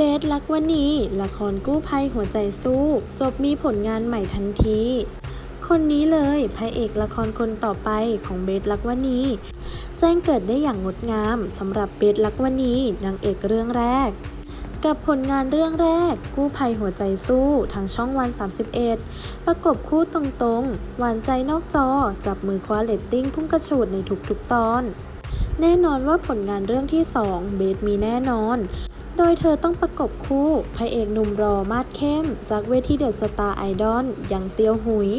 เบสลักวนีละครกู้ภัยหัวใจสู้ จบมีผลงานใหม่ทันที คนนี้เลยพระเอกละครคนต่อไปของเบสลักวนีแจ้งเกิดได้อย่างงดงามสำหรับเบสลักวนีนางเอกเรื่องแรก กับผลงานเรื่องแรก กู้ภัยหัวใจสู้ทางช่องวัน 31 ประกบคู่ตรงๆ หวานใจนอกจอ จับมือคว้าเลตติ้งพุ่งกระฉูดในทุกๆตอน แน่นอนว่าผลงานเรื่องที่ 2 เบสมีแน่นอน โดยเธอต้องประกบคู่พระเอกหนุ่มรอมาดเข้ม จากเวทีเดอะสตาร์ไอดอลอย่างเตียวหุย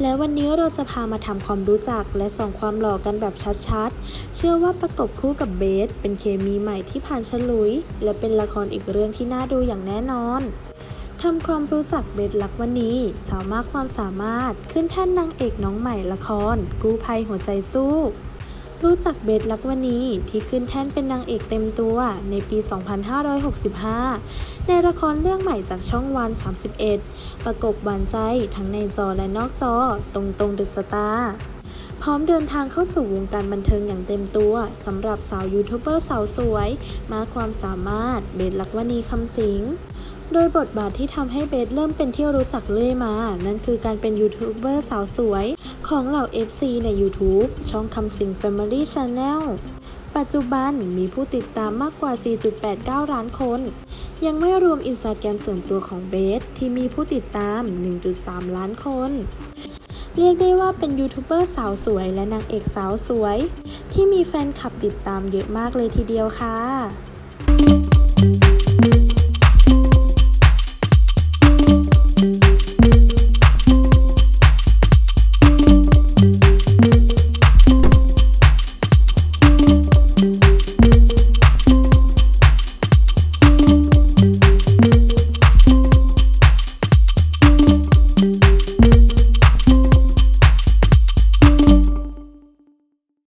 และวันนี้เราจะพามาทำความรู้จักและส่องความหล่อกันแบบชัดๆ เชื่อว่าประกบคู่กับเบส เป็นเคมีใหม่ที่ผ่านฉลุย และเป็นละครอีกเรื่องที่น่าดูอย่างแน่นอนทำความรู้จักเบสลักวันนี้สาวมากความสามารถขึ้นแท่นนางเอกน้องใหม่ละคร กู้ภัยหัวใจสู้ รู้จักเบสลักวนีที่ขึ้นแท่นเป็นนางเอกเต็มตัวในปี 2565 ในละครเรื่องใหม่จากช่องวัน 31 ประกบหวานใจทั้งในจอและนอกจอ ตรงตรงเดึสตาร์พร้อมเดินทางเข้าสู่วงการบันเทิงอย่างเต็มตัวสำหรับสาวยูทูบเบอร์สาวสวย มากความสามารถเบสลักวนีคำสิงโดยบทบาทที่ทำให้เบสเริ่มเป็นที่รู้จักเรื่อยมา นั่นคือการเป็นยูทูบเบอร์สาวสวย ของเหล่า FC ใน YouTube ช่องคำสิง Family Channel ปัจจุบันมีผู้ติดตามมากกว่า 4.89 ล้านคน ยังไม่รวมอินสตาแกรมส่วนตัวของเบส ที่มีผู้ติดตาม 1.3 ล้านคน เรียกได้ว่าเป็นยูทูบเบอร์สาวสวยและนางเอกสาวสวย ที่มีแฟนคลับติดตามเยอะมากเลยทีเดียวค่ะ